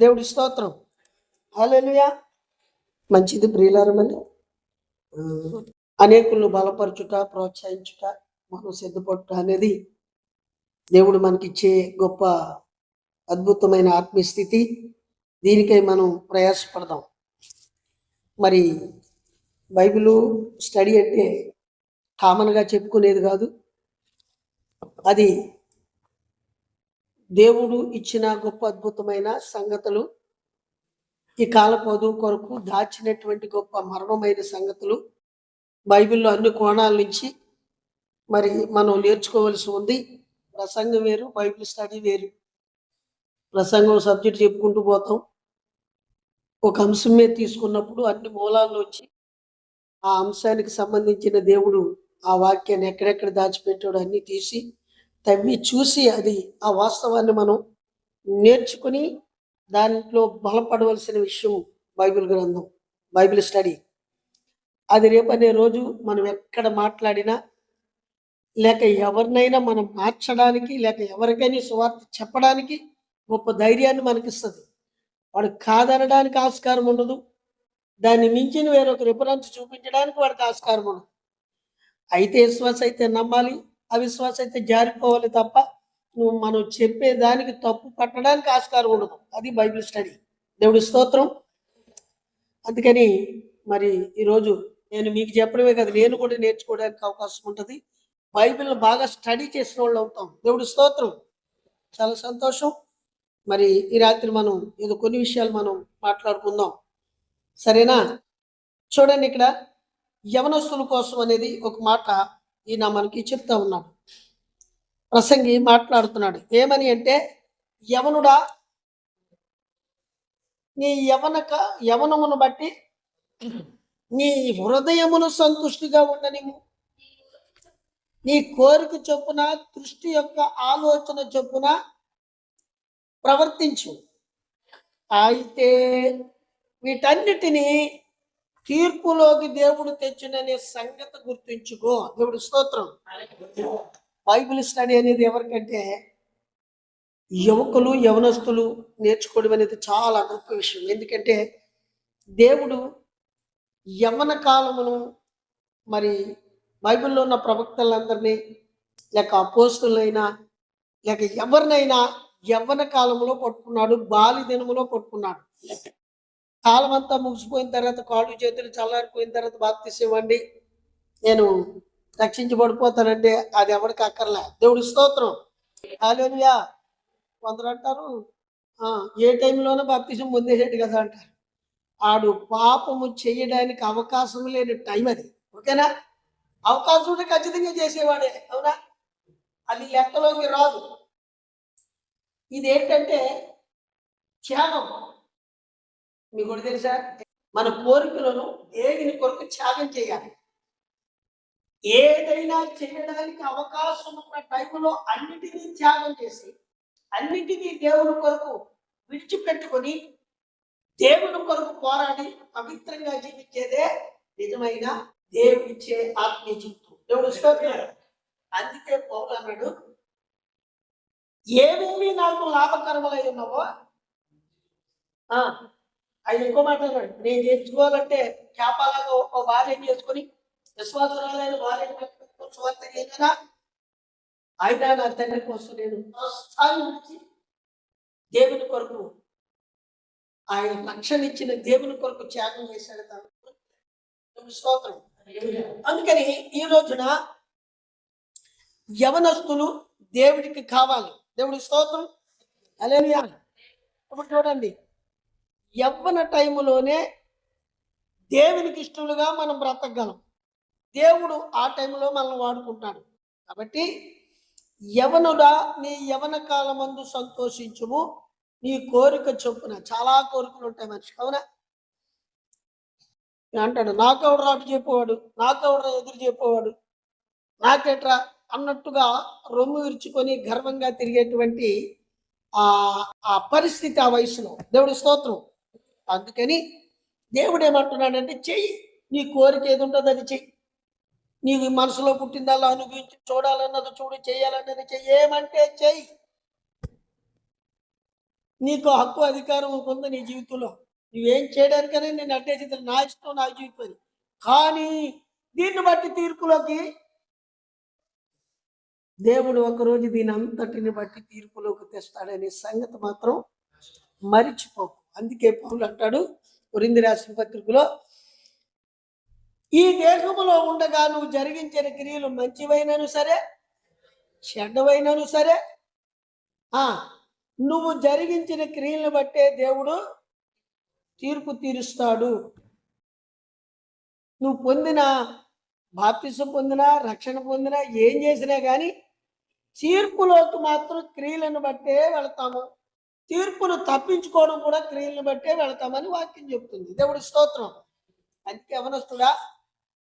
దేవుడి స్తోత్రం. హల్లెలూయా. మంచిది ప్రియులారమని అనేకులను బలపరచుట ప్రోత్సహించుట మనం సిద్ధపడుట అనేది దేవుడు మనకిచ్చే గొప్ప అద్భుతమైన ఆత్మీయస్థితి దీనికై మనం ప్రయాసపడదాం. మరి బైబిల్ స్టడీ అంటే కామన్గా చెప్పుకునేది కాదు. అది దేవుడు ఇచ్చిన గొప్ప అద్భుతమైన సంగతులు ఈ కాల పొదువు కొరకు దాచినటువంటి గొప్ప మర్మమైన సంగతులు బైబిల్లో అన్ని కోణాల నుంచి మరి మనం నేర్చుకోవలసి ఉంది. ప్రసంగం వేరు బైబిల్ స్టడీ వేరు. ప్రసంగం సబ్జెక్ట్ చెప్పుకుంటూ పోతాం. ఒక అంశం మీద తీసుకున్నప్పుడు అన్ని మూలాల్లోంచి ఆ అంశానికి సంబంధించిన దేవుడు ఆ వాక్యాన్ని ఎక్కడెక్కడ దాచిపెట్టాడు అన్నీ తీసి తవ్వి చూసి అది ఆ వాస్తవాన్ని మనం నేర్చుకుని దాంట్లో బలపడవలసిన విషయం బైబిల్ గ్రంథం బైబిల్ స్టడీ. అది రేపనే రోజు మనం ఎక్కడ మాట్లాడినా లేక ఎవరినైనా మనం మార్చడానికి లేక ఎవరికైనా సువార్త చెప్పడానికి గొప్ప ధైర్యాన్ని మనకిస్తుంది. వాడు కాదనడానికి ఆస్కారం ఉండదు. దాన్ని మించిన వేరొక రిఫరెన్స్ చూపించడానికి వాడికి ఆస్కారం ఉండదు. అయితే విశ్వాస అయితే నమ్మాలి. అవిశ్వాస అయితే జారిపోవాలి తప్ప నువ్వు మనం చెప్పే దానికి తప్పు పట్టడానికి ఆస్కారం ఉండదు. అది బైబిల్ స్టడీ. దేవుడి స్తోత్రం. అందుకని మరి ఈరోజు నేను మీకు చెప్పడమే కదా నేను కూడా నేర్చుకోవడానికి అవకాశం ఉంటుంది. బైబిల్ బాగా స్టడీ చేసిన వాళ్ళు అవుతాం. దేవుడి స్తోత్రం. చాలా సంతోషం. మరి ఈ రాత్రి మనం ఏదో కొన్ని విషయాలు మనం మాట్లాడుకుందాం. సరేనా? చూడండి ఇక్కడ యవనస్తుల కోసం అనేది ఒక మాట ఈయన మనకి చెప్తా ఉన్నాడు. ప్రసంగి మాట్లాడుతున్నాడు. ఏమని అంటే యవనుడా నీ యవనక యవనమును బట్టి నీ హృదయమును సంతుష్టిగా ఉండనిము నీ కోరిక చొప్పున దృష్టి యొక్క ఆలోచన చొప్పున ప్రవర్తించు. అయితే వీటన్నిటినీ తీర్పులోకి దేవుడు తెచ్చుననే సంగతి గుర్తుంచుకో. దేవుడు స్తోత్రం. బైబిల్ స్టడీ అనేది ఎవరికంటే యువకులు యవనస్తులు నేర్చుకోవడం అనేది చాలా గొప్ప విషయం. ఎందుకంటే దేవుడు యవన కాలమును మరి బైబిల్లో ఉన్న ప్రవక్తలందరినీ లేక అపోస్తులైనా లేక ఎవరినైనా యవ్వన కాలంలో పట్టుకున్నాడు బాలి దినములో పట్టుకున్నాడు. కాలం అంతా ముగిసిపోయిన తర్వాత కాళ్ళు చేతులు చల్లారిపోయిన తర్వాత బాప్తీస్ ఇవ్వండి. నేను రక్షించబడిపోతానంటే అది ఎవరికి అక్కర్లే. దేవుడి స్తోత్రం. కాలేదుయా కొందరు అంటారు ఏ టైంలోనూ బాప్తిజం పొందేసేట్టు కదా అంటారు. ఆడు పాపము చేయడానికి అవకాశం లేని టైం అది. ఓకేనా? అవకాశం ఉంటే ఖచ్చితంగా చేసేవాడే. అవునా? అది లెక్కలోకి రాదు. ఇది ఏంటంటే త్యాగం. మీకు కూడా తెలుసా? మన కోరికలను దేవుని కొరకు త్యాగం చేయాలి. ఏదైనా చేయడానికి అవకాశం ఉన్న టైంలో అన్నిటినీ త్యాగం చేసి అన్నిటినీ దేవుని కొరకు విడిచిపెట్టుకొని దేవుని కొరకు పోరాడి పవిత్రంగా జీవించేదే నిజమైన దేవుడిచ్చే ఆత్మీయ జీవితం. దేవుడు అందుకే పౌలు అన్నాడు ఏమేమి నాకు లాభకరములై ఉన్నావో ఆయన ఇంకో మాట నేను నేర్చుకోవాలంటే చేపలాగా ఒక భార్య చేసుకుని విశ్వాసరాలైన భార్య స్వార్థ చేయగలనా ఆయన నా తండ్రి కోసం నేను నుంచి దేవుని కొరకు ఆయన రక్షణ ఇచ్చిన దేవుని కొరకు త్యాగం చేశాడు తను స్తోత్రం అందుకని ఈ రోజున యవనస్తులు దేవుడికి కావాలి. దేవుడి స్తోత్రం. అలేలుయా ఇప్పుడు చూడండి. యవ్వన టైములోనే దేవునికి ఇష్టలుగా మనం బ్రతకగలం. దేవుడు ఆ టైంలో మనల్ని వాడుకుంటాడు కాబట్టి యవనుడా నీ యవన కాలమందు సంతోషించుము. నీ కోరిక చొప్పున చాలా కోరికలు ఉంటాయి మనిషి అవునా? అంటాడు నాకెవడరా అటు చెప్పేవాడు? నాకెవడరా ఎదురు చెప్పేవాడు? నాకెట్రా? అన్నట్టుగా రొమ్ము విరుచుకొని గర్వంగా తిరిగేటువంటి ఆ ఆ పరిస్థితి ఆ వయసులో. దేవుడి స్తోత్రం. అందుకని దేవుడు ఏమంటున్నాడంటే చెయ్యి. నీ కోరిక ఏది ఉంటుందో అది చెయ్యి. నీకు మనసులో పుట్టిందల్లా అనుభవించి చూడాలన్నది చూడు చేయాలన్నది చెయ్యి. ఏమంటే చెయ్యి. నీకు హక్కు అధికారం ఉంది నీ జీవితంలో. నువ్వేం చేయడానికనే నేను అడ్డేసి నా ఇష్టం నా జీవితం కానీ దీన్ని బట్టి తీర్పులోకి దేవుడు ఒకరోజు దీని అంతటిని బట్టి తీర్పులోకి తెస్తాడనే సంగతి మాత్రం మరిచిపోకు. అందుకే పౌలు అంటాడు కొరింది రాసిన పత్రికలో ఈ దేహములో ఉండగా నువ్వు జరిగించిన క్రియలు మంచివైనను సరే చెడ్డవైనను సరే. ఆ నువ్వు జరిగించిన క్రియలను బట్టే దేవుడు తీర్పు తీరుస్తాడు. నువ్వు పొందిన బాప్తిసం పొందినా రక్షణ పొందినా ఏం చేసినా కానీ తీర్పులోకి మాత్రం క్రియలను బట్టే వెళ్తాము. తీర్పును తప్పించుకోవడం కూడా క్రియలను బట్టే వెళతామని వాక్యం చెప్తుంది. దేవుడి స్తోత్రం. అందుకే ఎవనొస్తుడా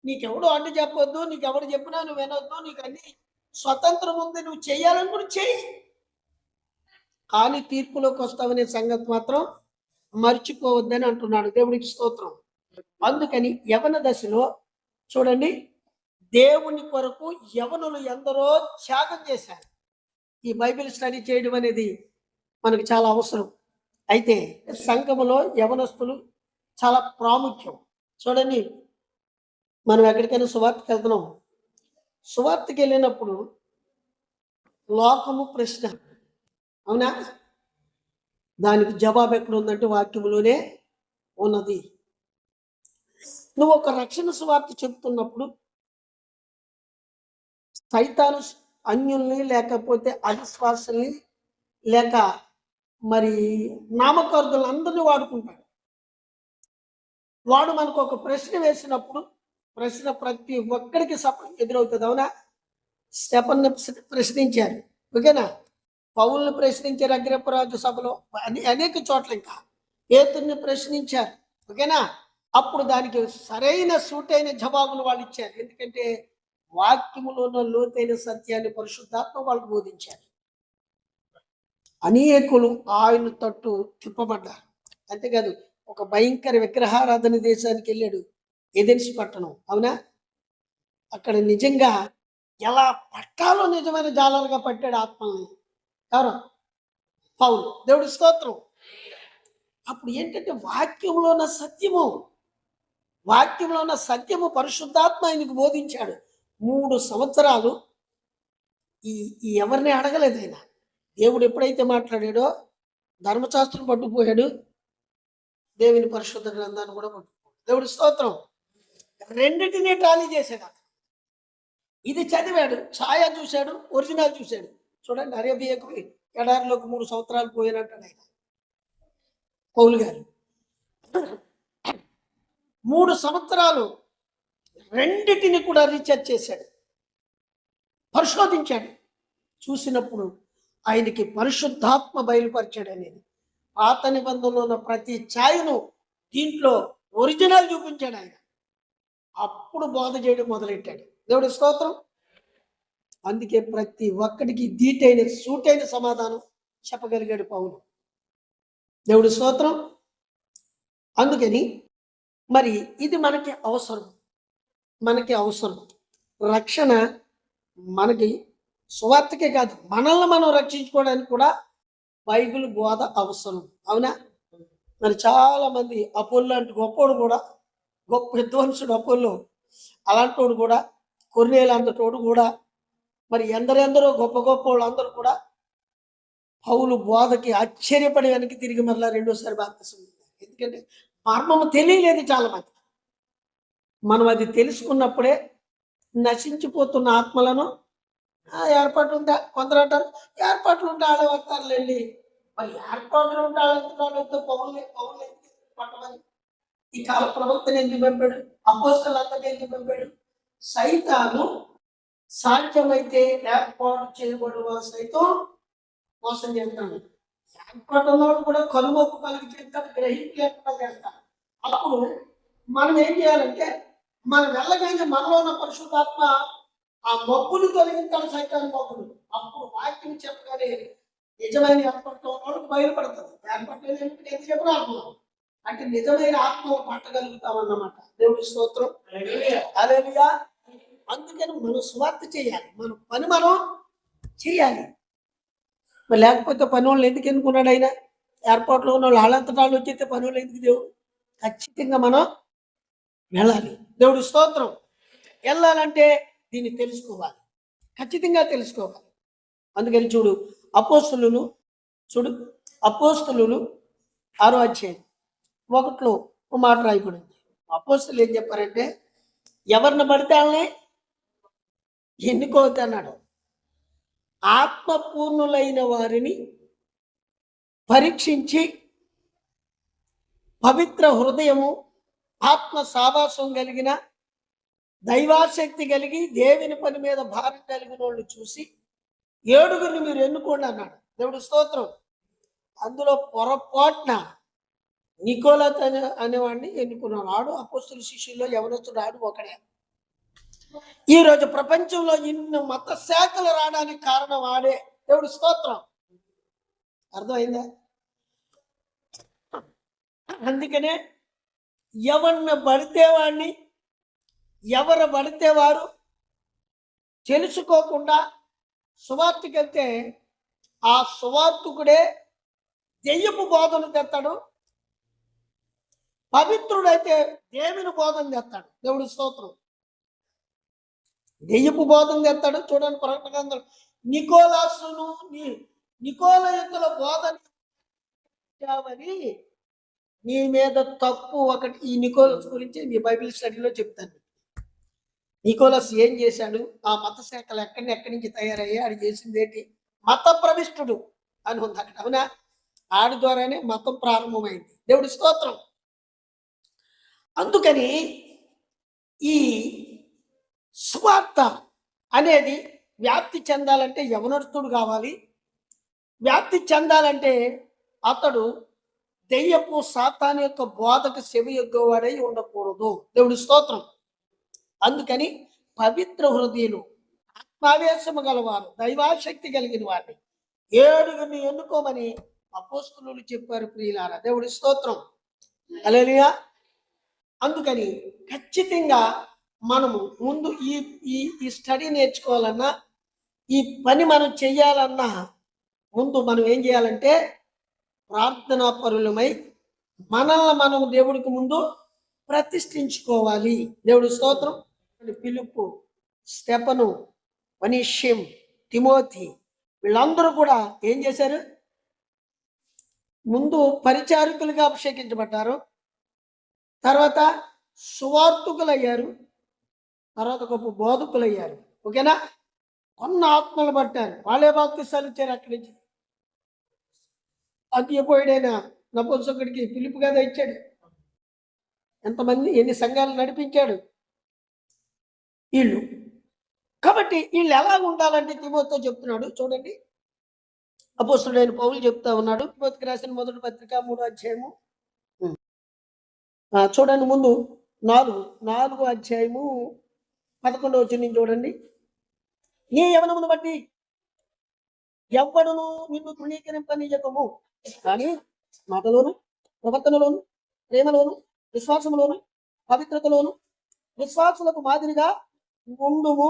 నీకెవడు అడ్డు చెప్పొద్దు నీకెవడు చెప్పినా నువ్వు వినొద్దు నీకు అన్ని స్వతంత్రం ఉంది నువ్వు చేయాలని కూడా చెయ్యి. కానీ తీర్పులోకి వస్తావనే సంగతి మాత్రం మర్చిపోవద్దని అంటున్నాడు. దేవుడికి స్తోత్రం. అందుకని యవన దశలో చూడండి దేవుని కొరకు యవనులు ఎందరో త్యాగం చేశారు. ఈ బైబిల్ స్టడీ చేయడం అనేది మనకు చాలా అవసరం. అయితే సంఘములో యవనస్తులు చాలా ప్రాముఖ్యం. చూడండి మనం ఎక్కడికైనా సువార్తకి వెళ్తున్నాం. సువార్తకి వెళ్ళినప్పుడు లోకము ప్రశ్న. అవునా? దానికి జవాబు ఎక్కడ ఉందంటే వాక్యములోనే ఉన్నది. నువ్వు ఒక రక్షణ సువార్త చెప్తున్నప్పుడు సైతాను అన్యుల్ని లేకపోతే అవిశ్వాసుల్ని లేక మరి నామకార్థులు అందరినీ వాడుకుంటాడు. వాడు మనకు ఒక ప్రశ్న వేసినప్పుడు ప్రశ్న ప్రతి ఒక్కరికి సప ఎదురవుతుంది. అవునా? స్టెపన్ ప్రశ్నించారు. ఓకేనా? పౌల్ని ప్రశ్నించారు అగ్రపరాజు సభలో అనే అనేక చోట్ల ఇంకా పేతుర్ని ప్రశ్నించారు. ఓకేనా? అప్పుడు దానికి సరైన సూటైన జవాబులు వాళ్ళు ఇచ్చారు. ఎందుకంటే వాక్యములో ఉన్న లోతైన సత్యాన్ని పరిశుద్ధాత్మ వాళ్ళు బోధించారు. అనేకులు ఆయన తట్టు తిప్పబడ్డారు. అంతేకాదు ఒక భయంకర విగ్రహారాధన దేశానికి వెళ్ళాడు ఏదెన్సి పట్టణం. అవునా? అక్కడ నిజంగా ఎలా పట్టాలో నిజమైన జాలాలుగా పట్టాడు ఆత్మల్ని. ఎవరు? పౌలు. దేవుడి స్తోత్రం. అప్పుడు ఏంటంటే వాక్యంలో ఉన్న సత్యము వాక్యంలో ఉన్న సత్యము పరిశుద్ధాత్మ ఆయనకు బోధించాడు. మూడు సంవత్సరాలు ఈ ఈ ఎవరిని అడగలేదు ఆయన. దేవుడు ఎప్పుడైతే మాట్లాడాడో ధర్మశాస్త్రం పట్టుకుపోయాడు దేవుని పరిశుద్ధ గ్రంథాన్ని కూడా పట్టుకుపోయాడు. దేవుడి స్తోత్రం. రెండింటినీ ట్రాలీ చేశాడు అతను. ఇది చదివాడు ఛాయ చూశాడు ఒరిజినల్ చూశాడు. చూడండి అరేబియాకు ఎడారిలోకి మూడు సంవత్సరాలు పోయినట్టాడు ఆయన. పౌలు గారు. మూడు సంవత్సరాలు రెండిటిని కూడా రీఛార్జ్ చేశాడు. పరిశోధించాడు. చూసినప్పుడు ఆయనకి పరిశుద్ధాత్మ బయలుపరిచాడు అనేది. పాత నిబంధనలో ఉన్న ప్రతి ఛాయను దీంట్లో ఒరిజినల్ చూపించాడు ఆయన. అప్పుడు బోధ చేయడం మొదలెట్టాడు. దేవుడి స్తోత్రం. అందుకే ప్రతి ఒక్కడికి దీటైన సూటైన సమాధానం చెప్పగలిగాడు పౌలు. దేవుడి స్తోత్రం. అందుకని మరి ఇది మనకి అవసరం. మనకి అవసరం. రక్షణ మనకి సువార్తకే కాదు మనల్ని మనం రక్షించుకోవడానికి కూడా బైబిల్ బోధ అవసరం. అవునా? మరి చాలామంది మంది లాంటి గొప్పోడు కూడా గొప్ప విద్వాంసుడు అపోల్లో. అలాంటోడు కూడా కొర్నేలు కూడా మరి ఎందరెందరో గొప్ప గొప్ప వాళ్ళందరూ కూడా పౌలు బోధకి ఆశ్చర్యపడి వెనక్కి తిరిగి మరలా రెండోసారి బాప్తిసం ఎందుకంటే మర్మము తెలియలేదు చాలామంది మనం అది తెలుసుకున్నప్పుడే నశించిపోతున్న ఆత్మలను ఏర్పాటు ఉందా కొందరు అంటారు ఏర్పాట్లు ఉంటే ఆడే వస్తారులేండి. మరి ఏర్పాట్లు ఉంటే ఆడెత్తున్నాడు పౌరులు పౌరులు పట్టమని ఈ కాల ప్రవక్తను ఎందుకు పంపాడు? అపోస్తలందరినీ ఎందుకు పంపాడు? సైతాను సాధ్యమైతే ఏర్పాటు చేయబడువ సైతం మోసం చేస్తాడు. ఏర్పాటులో కూడా కనుమొక్కు కలిగి చేస్తాడు గ్రహింపు లేకుండా చేస్తాడు. అప్పుడు మనం ఏం చేయాలంటే మనం వెళ్ళగానే మనలో ఉన్న పరిశుద్ధాత్మ ఆ మొక్కులు తొలగించాలి సైతాన్ని మొక్కులు అప్పుడు వాక్యం చెప్పగానే నిజమైన ఏర్పడటం వాళ్ళకి బయలుపడుతుంది ఏర్పడలేదు ఏమిటి ఎందుకు చెప్పిన ఆత్మ అంటే నిజమైన ఆత్మ పట్టగలుగుతామన్నమాట. దేవుడి స్తోత్రం. అలేలుయా అందుకని మనం స్వార్థ చేయాలి. మన పని మనం చేయాలి. మరి లేకపోతే పని వాళ్ళు ఎందుకు ఎన్నుకున్నాడు ఆయన? ఎయిర్పోర్ట్లో ఉన్న వాళ్ళు వాళ్ళంతటా వాళ్ళు వచ్చేస్తే పనులు ఎందుకు దేవుడు? ఖచ్చితంగా మనం వెళ్ళాలి. దేవుడి స్తోత్రం. వెళ్ళాలంటే దీన్ని తెలుసుకోవాలి. ఖచ్చితంగా తెలుసుకోవాలి. అందుకని చూడు అపోస్తులు చూడు అపోస్తులు ఆరో అధ్యాయం ఒకట్లో ఒక మాట రాయబడింది. అపోస్తులు ఏం చెప్పారంటే ఎవరిని పడితే వాళ్ళని ఎన్నుకోవద్దు అన్నాడు. ఆత్మపూర్ణులైన వారిని పరీక్షించి పవిత్ర హృదయము ఆత్మ సావాసం కలిగిన దైవాశక్తి కలిగి దేవుని పని మీద భారం కలిగిన వాళ్ళు చూసి ఏడుగురిని మీరు ఎన్నుకోండి అన్నాడు. దేవుడు స్తోత్రం. అందులో పొరపాటున నికోలత్ అనే అనేవాడిని ఎన్నుకున్నాడు. ఆడు అపోస్తుల శిష్యుల్లో ఎవరొచ్చుడు ఆడు ఒకడే. ఈరోజు ప్రపంచంలో ఇన్ని మత శాఖలు రావడానికి కారణం ఆడే దేవుడు స్తోత్రం. అర్థమైందా? అందుకనే ఎవరిని పడితే వాడిని ఎవరు పడితే వారు తెలుసుకోకుండా సువార్తకెళ్తే ఆ సువార్తకుడే దెయ్యపు బోధన తెస్తాడు. పవిత్రుడైతే దేవుని బోధన తెస్తాడు. దేవుడి స్తోత్రం. దెయ్యపు బోధన తెస్తాడు. చూడండి ప్రకటన గ్రంథం. నికోలాసును ని- నికోలయుతుల బోధన నీ మీద తప్పు ఒకటి ఈ నికోలస్ గురించి మీ బైబిల్ స్టడీలో చెప్తాను. నికోలస్ ఏం చేశాడు? ఆ మత శాఖలు ఎక్కడి ఎక్కడి నుంచి తయారయ్యాయి? ఆడు చేసింది ఏంటి? మత ప్రవిష్టుడు అని ఉంది అక్కడ. అవునా? ఆడి ద్వారానే మతం ప్రారంభమైంది. దేవుడి స్తోత్రం. అందుకని ఈ సువార్త అనేది వ్యాప్తి చెందాలంటే యవనస్తుడు కావాలి. వ్యాప్తి చెందాలంటే అతడు దెయ్యపు సాతాన్ యొక్క బోధకు యొక్క ఎగ్గవాడై ఉండకూడదు. దేవుడి స్తోత్రం. అందుకని పవిత్ర హృదయులు ఆత్మావేశము గలవారు దైవాశక్తి కలిగిన వారిని ఏడుగురిని ఎన్నుకోమని అపోస్తులు చెప్పారు ప్రియులారా. దేవుడి స్తోత్రం. అలేలియా అందుకని ఖచ్చితంగా మనము ముందు ఈ ఈ ఈ స్టడీ నేర్చుకోవాలన్నా ఈ పని మనం చెయ్యాలన్నా ముందు మనం ఏం చేయాలంటే ప్రార్థనా పరులమై మనల్ని మనం దేవుడికి ముందు ప్రతిష్ఠించుకోవాలి. దేవుడి స్తోత్రం. పిలుపు స్టెపను మనీష్యం తిమోతి వీళ్ళందరూ కూడా ఏం చేశారు? ముందు పరిచారకులుగా అభిషేకించబడ్డారు. తర్వాత సువార్థకులయ్యారు. అయ్యారు తర్వాత గొప్ప బోధకులయ్యారు. ఓకేనా? కొన్న ఆత్మలు పట్టారు. వాళ్ళే బాప్తిస్తాలు వచ్చారు అక్కడి నుంచి. అతిపోయాడైన నపుంసకుడికి పిలుపు కదా ఇచ్చాడు ఎంతమంది ఎన్ని సంఘాలు నడిపించాడు? వీళ్ళు. కాబట్టి వీళ్ళు ఎలా ఉండాలంటే తిమోతో చెప్తున్నాడు. చూడండి. అపోస్తుడైన పౌలు చెప్తా ఉన్నాడు. తిమోతికి రాసిన మొదటి పత్రిక మూడో అధ్యాయము. ఆ, చూడండి ముందు నాలుగు నాలుగు అధ్యాయము పదకొండవ వచ్చింది చూడండి. నీ యవనమును బట్టి ఎవ్వడును నిన్ను తృణీకరింపనీయకము కానీ మాటలోను ప్రవర్తనలోను ప్రేమలోను విశ్వాసములోను పవిత్రతలోను విశ్వాసులకు మాదిరిగా ఉండుము.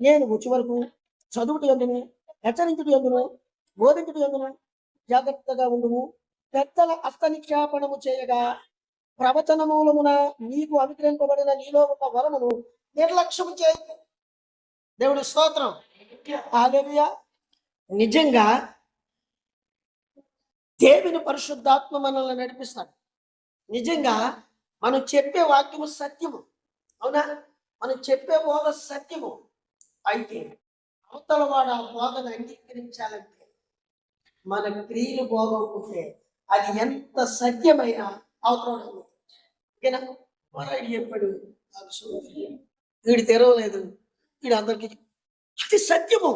నేను వచ్చి వరకు చదువుటి ఎందును హెచ్చరించుటి ఎందును బోధించుటి ఎందును జాగ్రత్తగా ఉండుము. పెద్దల అస్త నిక్షేపణము చేయగా ప్రవచన మూలమున నీకు అనుగ్రహింపబడిన నీలో ఉన్న వరమును నిర్లక్ష్యము చేయకు. దేవుడి స్తోత్రం. ఆదేవియ నిజంగా దేవుని పరిశుద్ధాత్మ మనల్ని నడిపిస్తాడు. నిజంగా మనం చెప్పే వాక్యము సత్యము. అవునా? మనం చెప్పే బోధ సత్యము. అయితే అవతల వాడు ఆ బోధను అంగీకరించాలంటే మన క్రియలు బోధకుంటే అది ఎంత సత్యమైనా అవతల ఓకేనా? మరాడు చెప్పాడు వీడు తెరవలేదు. వీడు అందరికి అది సత్యము.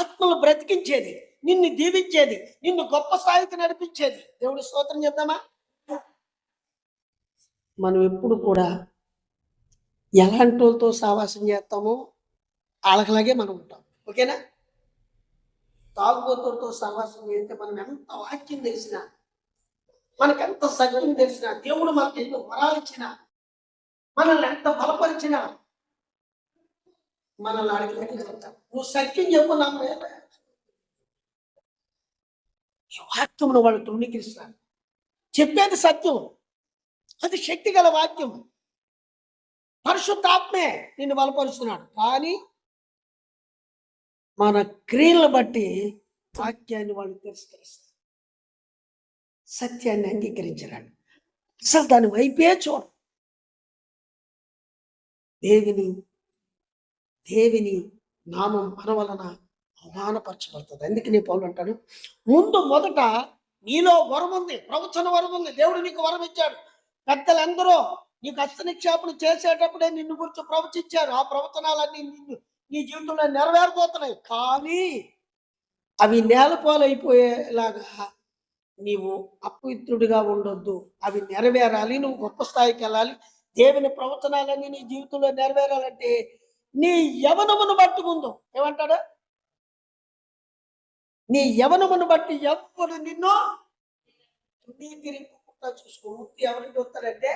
ఆత్మలు బ్రతికించేది నిన్ను దీవించేది నిన్ను గొప్ప స్థాయికి నడిపించేది. దేవుడు స్తోత్రం చెప్దామా? మనం ఎప్పుడు కూడా ఎలాంటి వాళ్ళతో సావాసం చేస్తామో వాళ్ళకలాగే మనం ఉంటాం. ఓకేనా? తాగుబోతులతో సావాసం చేస్తే మనం ఎంత వాక్యం తెలిసినా మనకు ఎంత సత్యం తెలిసినా దేవుడు మనకి ఎన్నో వరాలు ఇచ్చినా మనల్ని ఎంత బలపరిచినా మనల్ని అడిగి చెప్తాం నువ్వు సత్యం చెప్పు నా మీద. వాక్యమును వాళ్ళు తృణీకరిస్తారు చెప్పేది సత్యం. అది శక్తి గల వాక్యం. పరిశుద్ధాత్మే నిన్ను బలపరుస్తున్నాడు. కానీ మన క్రియలను బట్టి వాక్యాన్ని వాళ్ళు తిరస్కరిస్తారు సత్యాన్ని అంగీకరించరాడు. అసలు దాని వైపే చూడ. దేవిని దేవిని నామం మన వలన అవమానపరచబడుతుంది. అందుకని పౌలు అంటాడు ముందు మొదట నీలో వరం ఉంది ప్రవచన వరం ఉంది దేవుడు నీకు వరం ఇచ్చాడు పెద్దలందరూ నీకు కష్ట నిక్షేపణ చేసేటప్పుడే నిన్ను గురించి ప్రవచించారు. ఆ ప్రవచనాలన్నీ నిన్ను నీ జీవితంలో నెరవేరబోతున్నాయి. కానీ అవి నేలపాలైపోయేలాగా నీవు అపవిత్రుడిగా ఉండొద్దు. అవి నెరవేరాలి. నువ్వు గొప్ప స్థాయికి వెళ్ళాలి. దేవుని ప్రవచనాలన్నీ నీ జీవితంలో నెరవేరాలంటే నీ యవనమును బట్టి ముందు. ఏమంటాడు? నీ యవనమును బట్టి ఎవరు నిన్ను తృణీకరింపకుండా చూసుకో. ముక్తి ఎవరికి వస్తారంటే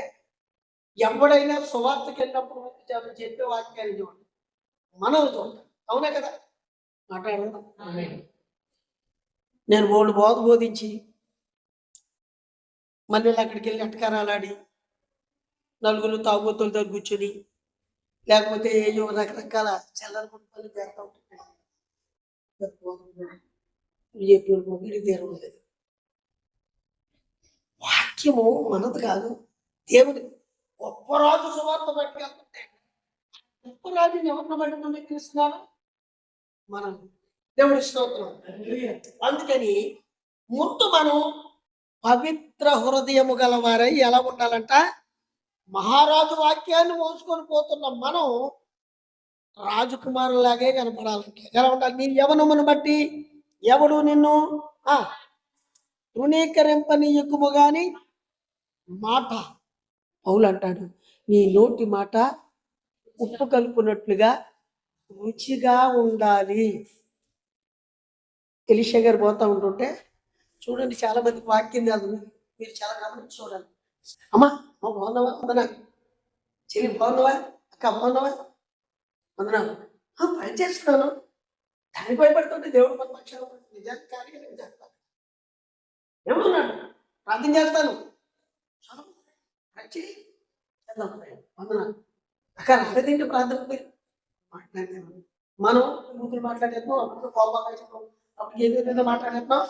ఎవడైనా సువార్తకి వెళ్ళినప్పుడు ముక్తి చెప్ప- చెప్పే వాక్యాన్ని చూడండి మనల్ని చూడండి అవునా కదా? మాట్లాడదాం నేను బోర్డు బోధ బోధించి మళ్ళీ అక్కడికి వెళ్ళి అటకారాలాడి నలుగురు తాగుబోతుల దగ్గర కూర్చొని లేకపోతే ఏయో రకరకాల చల్లర పనులు చేస్తూ ఉంటాయి చెప్పిన మొగిడి తీరం లేదు వాక్యము మనది కాదు. దేవుడి గొప్ప రాజు సువార్త పట్టుకెళ్తుంటే గొప్ప రాజుని ఎవరిని బట్టి నుండి మనం దేవుడి స్తోత్రం. అందుకని ముందు మనం పవిత్ర హృదయము గలవారై ఎలా ఉండాలంట? మహారాజు వాక్యాన్ని మోసుకొని పోతున్న మనం రాజకుమారులాగే కనపడాలంట. ఎలా ఉండాలి? నీ యవనమును బట్టి ఎవడు నిన్ను? ఆ తృణీకరింపని ఎక్కువ మాట. పౌలు అంటాడు నీ నోటి మాట ఉప్పు కలుపునట్లుగా రుచిగా ఉండాలి. ఎలిషా గారు పోతా ఉంటుంటే చూడండి చాలా మందికి వాక్యం కాదు మీరు చాలా గమనించి చూడాలి. అమ్మా మా బాగున్నావా? వందనా చెల్లి బాగున్నావా? అక్క బాగున్నావా? వందనా పని చేస్తున్నాను. దానికి భయపడుతుంటే దేవుడు మన పక్షాలు నిజానికి కార్యం చేస్తాను. ఏమన్నాడు ప్రార్థన చేస్తాను. పని చేయి. అక్క రాలేదేంటి ప్రార్థన మీరు మాట్లాడేది మనం కూతురు మాట్లాడేద్దాం అప్పుడు కోపం చెప్పాం అప్పుడు ఏదేదో మాట్లాడేద్దాం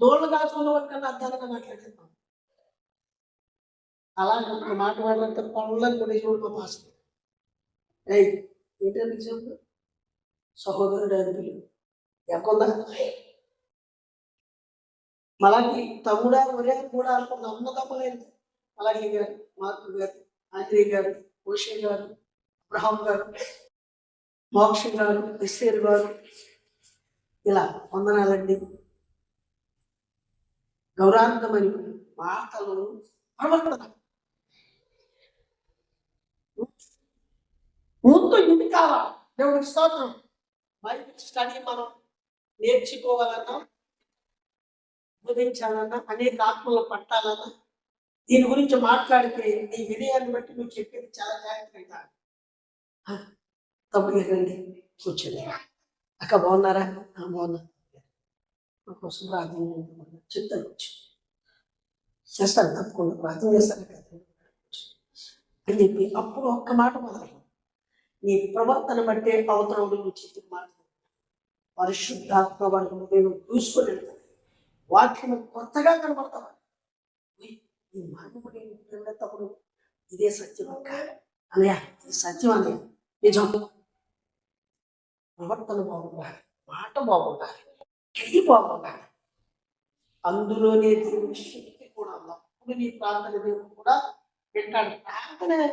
దోళ్ళు కాచుకున్న వాటికన్నా అర్థాలుగా మాట్లాడేద్దాం అలా ఒక మాట మాట్లాడితే పనులను కూడా చూడు మా పాస్టర్. ఏయ్ ఏంటంటే చెప్పు? సహోదరుడు అని పిలువు. ఎక్కొందా మళ్ళీ తమ్ముడా ఒరే కూడా అనుకున్న అమ్మ తప్పలేదు అలాగే గారు మార్పు గారు ఆంజనేయ గారు ఓషే గారు అబ్రహాం గారు మోక్ష గారు ఎస్సేర్ గారు ఇలా వందనాలండి. గౌరవార్థమైన మాటలు ప్రవర్తన. ముందు ఇది కావాలి. దేవుడికి స్తోత్రం. బైబిల్ స్టడీ మనం నేర్చుకోవాలన్నా బోధించాలన్నా అనేక ఆత్మలు పట్టాలన్నా దీని గురించి మాట్లాడితే నీ వినయాన్ని బట్టి నువ్వు చెప్పేది చాలా జాగ్రత్తగా తప్పుడు రండి కూర్చోండి. అక్క బాగున్నారా? "ఆ, బాగున్నా. కోసం ప్రార్థన చేయండి." చెప్తాను వచ్చి చేస్తాను తప్పకుండా. ప్రార్థన చేస్తాను కదా అని చెప్పి అప్పుడు ఒక్క మాట మొదలు నీ ప్రవర్తన బట్టే అవతరంలో నువ్వు చెప్పిన మాట. పరిశుద్ధాత్మ వాడికి నువ్వు చూసుకుని వెళ్తాను. వాక్యం కొత్తగా కనబడతావు? ఈ మానవుడు వెళ్ళేటప్పుడు ఇదే సత్యం అక్క. అనయా ఇది సత్యం అనయా నిజం. ప్రవర్తన బాగుండాలి. మాట బాగుండాలి. చెయ్యి బాగుండాలి. అందులోనే దేవుని శక్తి కూడా అప్పుడు నీ ప్రార్థన దేవుడు కూడా వింటాడు. ప్రార్థన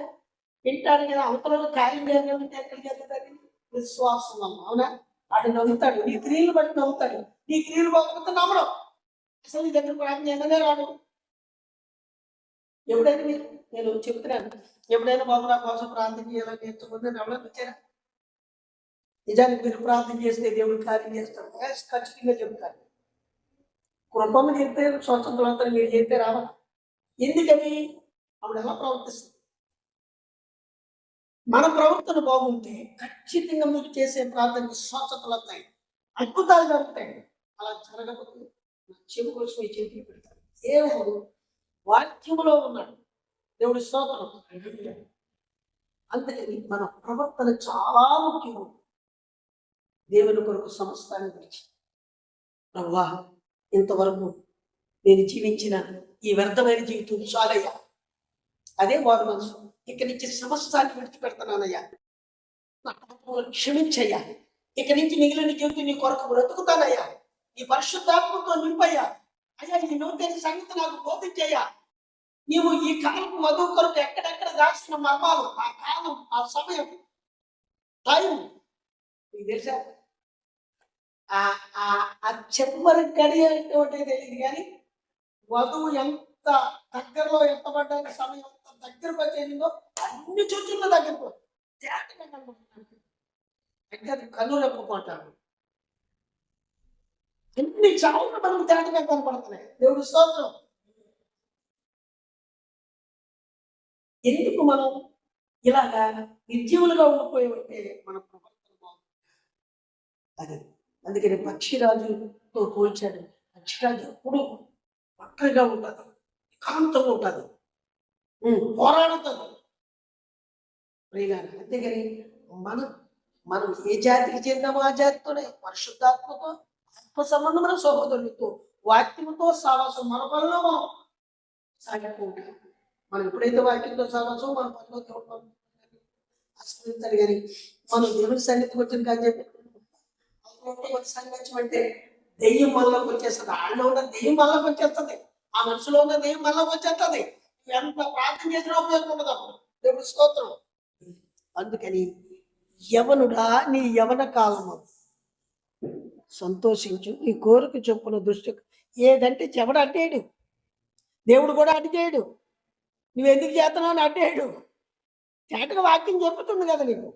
వింటాడు కదా. అవతలలో కార్యం జరిగితే ఎక్కడికి వెళ్తాడు విశ్వాసం వల్ల అవునా? వాడు నవ్వుతాడు నీ క్రియలు బట్టి నవ్వుతాడు నీ క్రియలు బాగుంటే నమ్మడం. అసలు నీ దగ్గర ప్రార్థన చేయమనే రాడు ఎప్పుడైనా మీరు నేను చెప్తున్నాను. ఎప్పుడైనా బాబు నా కోసం ప్రార్థన చేయాలని నేర్చుకుందని ఎవరైనా వచ్చారా? నిజానికి మీరు ప్రార్థన చేస్తే దేవుడు కార్యం చేస్తాడు. ఖచ్చితంగా చెప్తారు కృపను చెప్తే స్వచ్ఛతలంతా మీరు చెప్తే రావాలి ఎందుకని? ఆవిడ ఎలా ప్రవర్తిస్తుంది? మన ప్రవర్తన బాగుంటే ఖచ్చితంగా మీరు చేసే ప్రార్థనకి స్వచ్ఛతలు వస్తాయి. అద్భుతాలు జరుగుతాయి. అలా జరగకపోతే చెవి కోసం ఈ చేతులు దేవుడు వాక్యములో ఉన్నాడు. దేవుడి స్తోత్రం. అంతే మన ప్రవర్తన చాలా ముఖ్యం. దేవుని కొరకు సమస్తాన్ని గురించి ప్రవ్వా ఇంతవరకు నేను జీవించిన ఈ వ్యర్థమైన జీవితం చాలయ్యా. అదే వారు మనసు. ఇక్కడి నుంచి సమస్తాన్ని విడిచిపెడతానయ్యా నా పాపములను క్షమించయ్యా. ఇక నుంచి మిగిలిన జీవితం నీ కొరకు బ్రతుకుతానయ్యా. నీ పరిశుద్ధాత్మతో నింపయ్యా. అయ్యా ఈ నూతన సంగతి నాకు బోధించయ్యా నీవు ఈ కాలం మధువు కొరకు ఎక్కడెక్కడ దాచిన మర్మాలు ఆ కాలం ఆ సమయం టైం నీకు తెలుసా? ఆ ఆ ఆ చివరి గడియ తెలియదు కానీ వధువు ఎంత దగ్గరలో ఎంత పడ్డానికి సమయం ఎంత దగ్గరకు వచ్చేసిందో అన్ని చుట్టూ దగ్గరకు తేటగా కనబడుతున్నాడు. దగ్గర అన్ని చావులు మనకు తేటగా కనపడుతున్నాయి దేవుడు స్తోత్రం. ఎందుకు మనం ఇలాగా నిర్జీవులుగా ఉండిపోయామంటే మన ప్రవర్తన బాగుంది. అదే అందుకని పక్షిరాజుతో పోల్చాడు పక్షిరాజు ఎప్పుడు ఒక్కరిగా ఉంటుంది కాంతంగా ఉంటుంది పోరాడుతుంది అంతేగాని మనం మనం ఏ జాతికి చెందామో ఆ జాతితోనే పరిశుద్ధాత్మతో ఆత్మ సంబంధమైన సహోదరులతో వాక్యముతో సావాసం మన పనిలో మనం సాగిపోతాం మనం ఎప్పుడైతే వాక్యంతో సావాసం మన పనిలో దేవుడు ఆశ్రయించాలి కానీ మనం దేవుని సన్నిధికి వచ్చిన కానీ చెప్పి సంగతి అంటే దెయ్యం మనలోకి వచ్చేస్తుంది. ఆడలో ఉన్న దెయ్యం మనలోకి వచ్చేస్తుంది. ఆ మనసులో ఉన్న దెయ్యం మనలోకి వచ్చేస్తుంది. ఎంత ప్రార్థన చేసినా ఉపయోగం ఉండదు అప్పుడు. దేవుడు స్తోత్రం. అందుకని యవనుడా నీ యవన కాలము. సంతోషించు. నీ కోరిక చొప్పున దృష్టి ఏదంటే చెవడు అడ్డేయడు దేవుడు కూడా అడ్డు చేయడు. నువ్వు ఎందుకు చేస్తున్నావు అని అడ్డేయడు చేటగా వాక్యం చెప్పుతుంది కదా నీకు.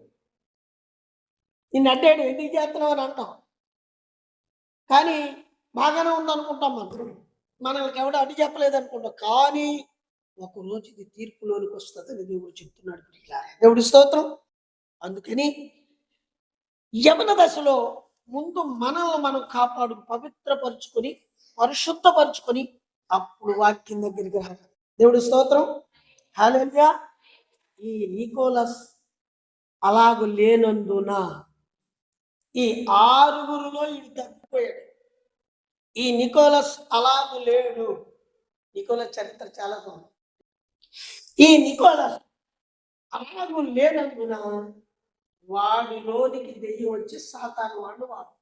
నిన్ను అడ్డాడు ఎందుకు చేస్తున్నావు అని అంటాం కానీ బాగానే ఉందనుకుంటాం మనం. మనకి ఎవడో అడ్డు చెప్పలేదు అనుకుంటాం కానీ ఒకరోజు ఇది తీర్పులోనికి వస్తుందని దేవుడు చెప్తున్నాడు ప్రియులారా. దేవుడి స్తోత్రం. అందుకని యమన దశలో ముందు మనల్ని మనం కాపాడు పవిత్రపరుచుకొని పరిశుద్ధపరుచుకొని అప్పుడు వాక్యం దగ్గరికి రావాలి. దేవుడి స్తోత్రం. హాలెలుయా ఈ నికోలస్ అలాగు లేనందున ఈ ఆరుగురులో ఇది తగ్గిపోయాడు ఈ నికోలస్ అలాగ లేడు. నికోలస్ చరిత్ర చాలా బాగుంది. ఈ నికోలస్ అలాగు లేనందున వాడిలోనికి దెయ్యం వచ్చి సాతాను వాడు వాడు.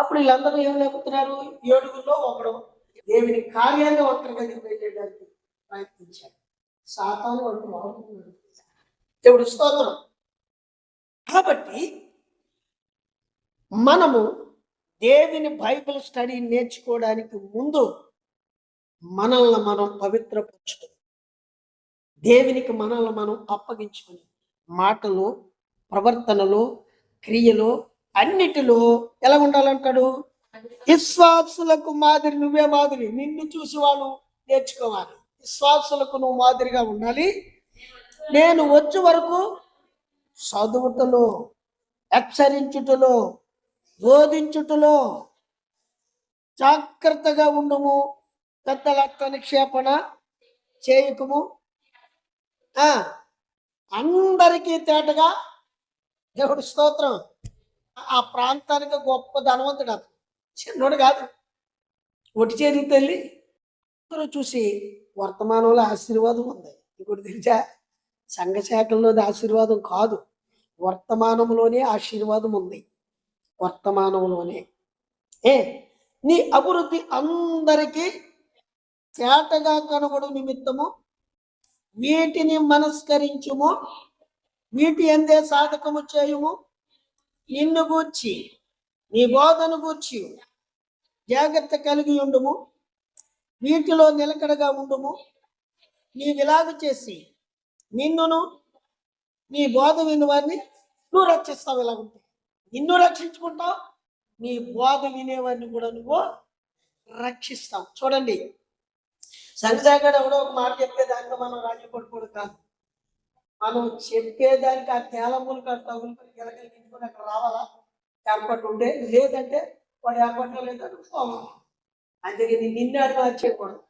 అప్పుడు వీళ్ళందరూ ఏం లేకపోతున్నారు? ఏడుగులో ఒకడు దేవుని కార్యాన్ని అని వెళ్ళేయడానికి ప్రయత్నించాడు. సాతాను వాడు వాడుకున్నాడు. దేవుడు స్తోత్రం. కాబట్టి మనము దేవుని బైబిల్ స్టడీ నేర్చుకోవడానికి ముందు మనల్ని మనం పవిత్రపరచుకుని దేవునికి మనల్ని మనం అప్పగించుకుని మాటలు ప్రవర్తనలో క్రియలో అన్నిటిలో ఎలా ఉండాలంటాడు? విశ్వాసులకు మాదిరి నువ్వే మాదిరి నిన్ను చూసి వాళ్ళు నేర్చుకోవాలి. విశ్వాసులకు నువ్వు మాదిరిగా ఉండాలి. నేను వచ్చే వరకు చదువుటలో హెచ్చరించుటలో బోధించుటలో జాగ్రత్తగా ఉండము. పెద్దల నిక్షేపణ చేయకము. అందరికీ తేటగా దేవుడు స్తోత్రం. ఆ ప్రాంతానికి గొప్ప ధనవంతుడు అతను. చిన్నోడు కాదు. ఒటి చేరి తల్లి. అందరూ చూసి వర్తమానంలో ఆశీర్వాదం ఉంది. ఇంకోటి తెలుసా? సంఘ ఆశీర్వాదం కాదు. వర్తమానంలోనే ఆశీర్వాదం ఉంది. వర్తమానంలోనే. ఏ? నీ అభివృద్ధి అందరికీ చేటగా కనబడు నిమిత్తము. వీటిని మనస్కరించుము. వీటి ఎందే సాధకము చేయుము నిన్ను గూర్చి నీ బోధను గూర్చి జాగ్రత్త కలిగి ఉండుము. వీటిలో నిలకడగా ఉండుము. నీవిలాగ చేసి నిన్నును నీ బోధ విని వారిని నువ్వు రక్షిస్తావు ఇలా ఉంటే. నిన్ను రక్షించుకుంటావు నీ బోధ వినేవారిని కూడా నువ్వు రక్షిస్తావు. చూడండి. సంగజాగడ ఎవడో ఒక మాట చెప్పే దాంట్లో మనం రాజీ పడిపోడు కాదు. మనం చెప్పేదానికి ఆ తేలములు తగులుకొని గెలగలిగించుకొని అక్కడ రావాలా? ఏర్పాటు ఉంటే లేదంటే వాడు ఏర్పాటు లేదంటే పోవాలి? అందుకని నిన్ను చేయకూడదు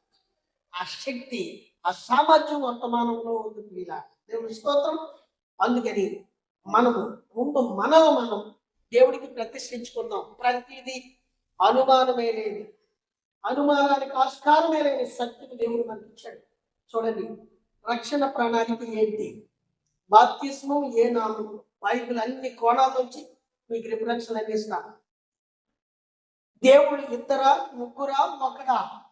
ఆ శక్తి ఆ సామర్థ్యం వర్తమానంలో ఉంది ఇలా దేవుడి స్తోత్రం. అందుకని మనము ముందు మనము మనం దేవుడికి ప్రతిష్ఠించుకుందాం. ప్రతిదీ అనుమానమే లేని అనుమానానికి ఆస్కారమే లేని శక్తిని దేవుడు మనకి ఇచ్చాడు చూడండి రక్షణ ప్రణాళిక ఏంటి? బాప్తిస్మం ఏ నామం? బైబిల్ అన్ని కోణాల నుంచి మీకు రిఫరెన్స్లు అందిస్తాను దేవుడు ఇద్దరా ముగ్గురా ఒకడా?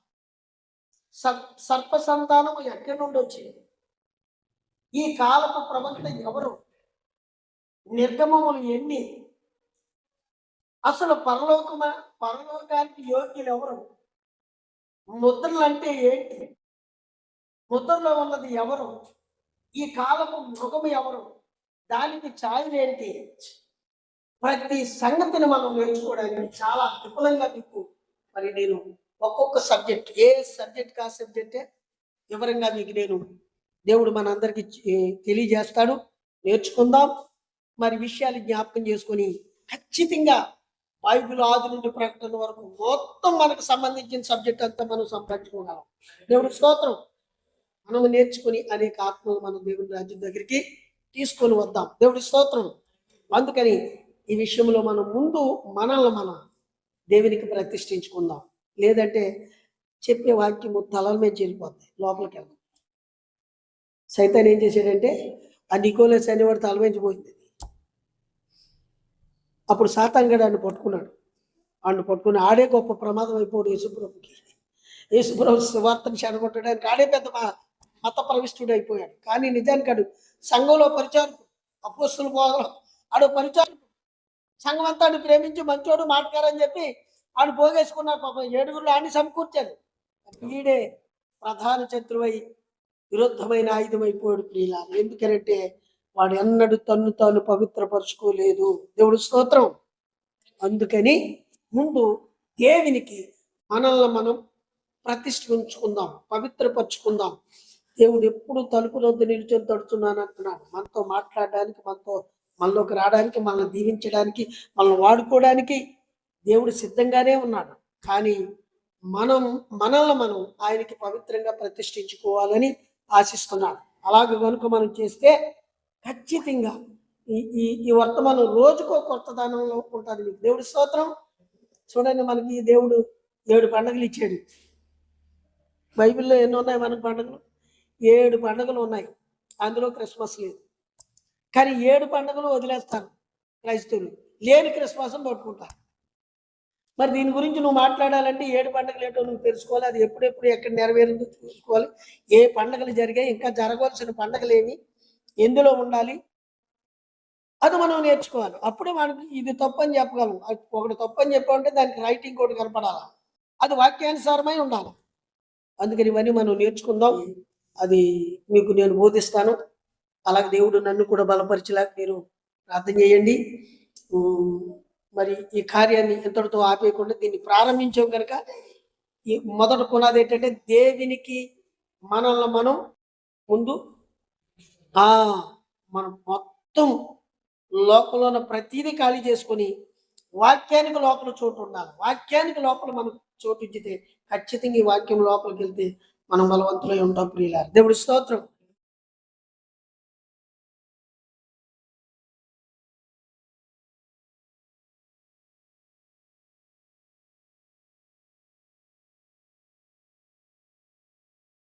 సర్ప సంతానం ఎక్కడి నుండి వచ్చింది? ఈ కాలపు ప్రవక్త ఎవరు? నిర్గమములు ఎన్ని? అసలు పరలోకమ పరలోకానికి యోగ్యులు ఎవరు? ముద్రలు అంటే ఏంటి? ముద్రలో ఉన్నది ఎవరు? ఈ కాలపు మృగము ఎవరు? దానికి ఛాయలు ప్రతి సంగతిని మనం నేర్చుకోవడానికి చాలా విపులంగా మీకు మరి నేను ఒక్కొక్క సబ్జెక్ట్ ఏ సబ్జెక్ట్ కా సబ్జెక్టే? వివరంగా మీకు నేను దేవుడు మనందరికి తెలియజేస్తాడు. నేర్చుకుందాం. మరి విషయాలు జ్ఞాపకం చేసుకొని ఖచ్చితంగా బైబిల్ ఆది నుండి ప్రకటన వరకు మొత్తం మనకు సంబంధించిన సబ్జెక్ట్ అంతా మనం సంపాదించుకోగలం. దేవుడు స్తోత్రం. మనం నేర్చుకుని అనేక ఆత్మలు మనం దేవుని రాజ్యం దగ్గరికి తీసుకొని వద్దాం. దేవుడి స్తోత్రం. అందుకని ఈ విషయంలో మనం ముందు మనల్ని మనం దేవునికి ప్రతిష్ఠించుకుందాం. లేదంటే చెప్పే వాక్యము తలల మీద చేరిపోతాయి లోపలికి వెళ్దాం. సైతాన్ ఏం చేశాడంటే ఆ నికోలస్ అనేవాడు తల మీద పోయింది. అప్పుడు సాతాంగడు ఆయన పట్టుకున్నాడు. ఆయన పట్టుకుని ఆడే గొప్ప ప్రమాదం అయిపోడు యేసుప్రభుకి. యేసుప్రభు సువార్తను చెడగొట్టడానికి ఆడే పెద్ద మత ప్రవిష్టుడు అయిపోయాడు. కానీ నిజానికి అడు సంఘంలో పరిచారకుడు అపోస్తులు పోగలం ఆడు పరిచారకుడు. సంఘం అంతా ఆడు ప్రేమించి మంచోడు మాటకారని చెప్పి ఆడు పోగేసుకున్నాడు పాపం. ఏడుగురు ఆడిని సమకూర్చాడు. వీడే ప్రధాన శత్రువై విరుద్ధమైన ఆయుధం అయిపోయాడు ప్రియుల ఎందుకనంటే వాడు ఎన్నడు తన్ను తాను పవిత్రపరుచుకోలేదు. దేవుడు స్తోత్రం. అందుకని ముందు దేవునికి మనల్ని మనం ప్రతిష్ఠించుకుందాం పవిత్రపరుచుకుందాం. దేవుడు ఎప్పుడు తలుపులొద్దు వద్ద నిల్చొని తడుతున్నాను అంటున్నాడు. మనతో మాట్లాడడానికి మనతో మనలోకి రావడానికి మనల్ని దీవించడానికి మనల్ని వాడుకోవడానికి దేవుడు సిద్ధంగానే ఉన్నాడు. కానీ మనం మనల్ని మనం ఆయనకి పవిత్రంగా ప్రతిష్ఠించుకోవాలని ఆశిస్తున్నాడు. అలాగే కనుక మనం చేస్తే ఖచ్చితంగా ఈ ఈ ఈ వర్తమానం రోజుకో కొత్తదనంలో ఉంటుంది మీకు. దేవుడి స్తోత్రం. చూడండి మనకి దేవుడు ఏడు పండుగలు ఇచ్చాడు. బైబిల్లో ఎన్ని ఉన్నాయి మనకు పండుగలు? ఏడు పండుగలు ఉన్నాయి. అందులో క్రిస్మస్ లేదు. కానీ ఏడు పండుగలు వదిలేస్తాను క్రైస్తవులు. లేని క్రిస్మస్ని పట్టుకుంటాను మరి దీని గురించి నువ్వు మాట్లాడాలంటే ఏడు పండుగలు ఏంటో నువ్వు తెలుసుకోవాలి. అది ఎప్పుడెప్పుడు ఎక్కడ నెరవేరిందో చూసుకోవాలి ఏ పండుగలు జరిగాయి ఇంకా జరగవలసిన పండుగలు ఏమి ఎందులో ఉండాలి అది మనం నేర్చుకోవాలి. అప్పుడే మనకి ఇది తప్పని చెప్పగలం. ఒకటి తప్పని చెప్పాలంటే దానికి రైటింగ్ ఒకటి కనపడాలి? అది వాక్యానుసారమై ఉండాలి. అందుకని ఇవన్నీ మనం నేర్చుకుందాం. అది మీకు నేను బోధిస్తాను. అలాగే దేవుడు నన్ను కూడా బలపరిచేలాగా మీరు ప్రార్థన చేయండి. మరి ఈ కార్యాన్ని ఎంతటితో ఆపేయకుండా దీన్ని ప్రారంభించాం కనుక ఈ మొదటి పునాది ఏంటంటే దేవునికి మనల్ని మనం ముందు ఆ మనం మొత్తం లోపల ఉన్న ప్రతిదీ ఖాళీ చేసుకొని వాక్యానికి లోపల చోటు ఉండాలి. వాక్యానికి లోపల మనం చోటు ఇచ్చితే ఖచ్చితంగా ఈ వాక్యం లోపలికి వెళ్తే మనం బలవంతులై ఉంటాం ప్రియులారు. దేవుడు స్తోత్రం.